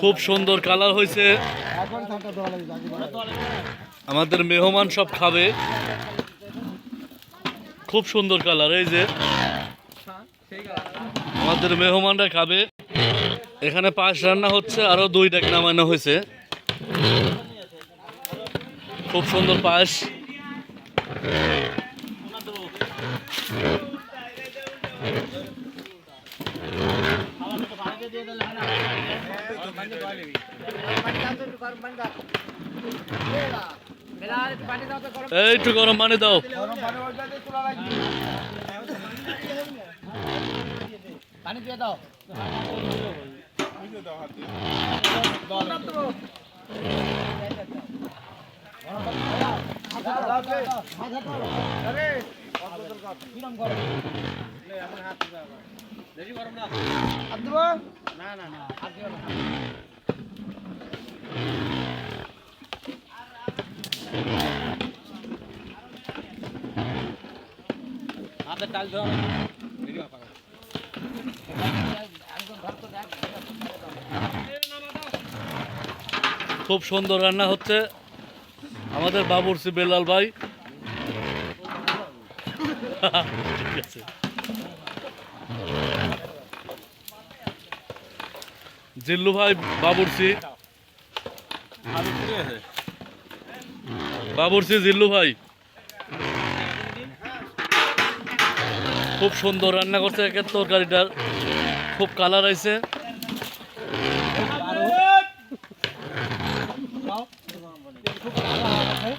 খুব সুন্দর কালার হয়েছে। আমাদের মেহমান সব খাবে। খুব সুন্দর কালার, এই যে। আমাদের মেহমানরা খাবে। এখানে পাঁচ রান্না হচ্ছে, আরও দুই ডাক নামানো হয়েছে। খুব সুন্দর পায়েস এই একটু গরম পানি দাও। পানি দিয়ে দাও। হাতে টাল খুব সুন্দর রান্না হচ্ছে। আমাদের বাবুরসি বেলাল ভাই ঠিক আছে জিল্লু ভাই বাবুরসি বাবুরসি জিল্লু ভাই। খুব সুন্দর রান্না করছে একের তরকারিটার খুব কালার আইছে। কি-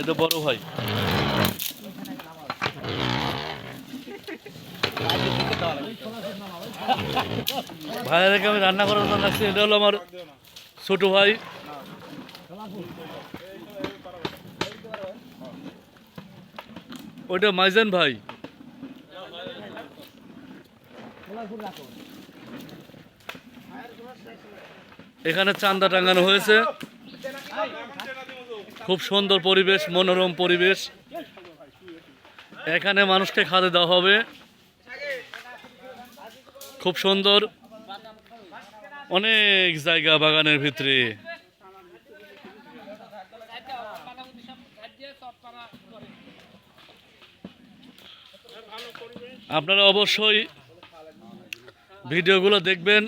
এটা বড় ভাই। ভাইয়াদেরকে আমি রান্না করার জন্য আসছি এটা হলো আমার ছোট ভাই। ওইটা মাইজান ভাই। এখানে চান্দা টাঙানো হয়েছে। খুব সুন্দর পরিবেশ, মনোরম পরিবেশ। এখানে মানুষকে খাতে দেওয়া হবে। খুব সুন্দর। অনেক জায়গা বাগানের ভিতরে। আপনারা অবশ্যই ভিডিওগুলো দেখবেন।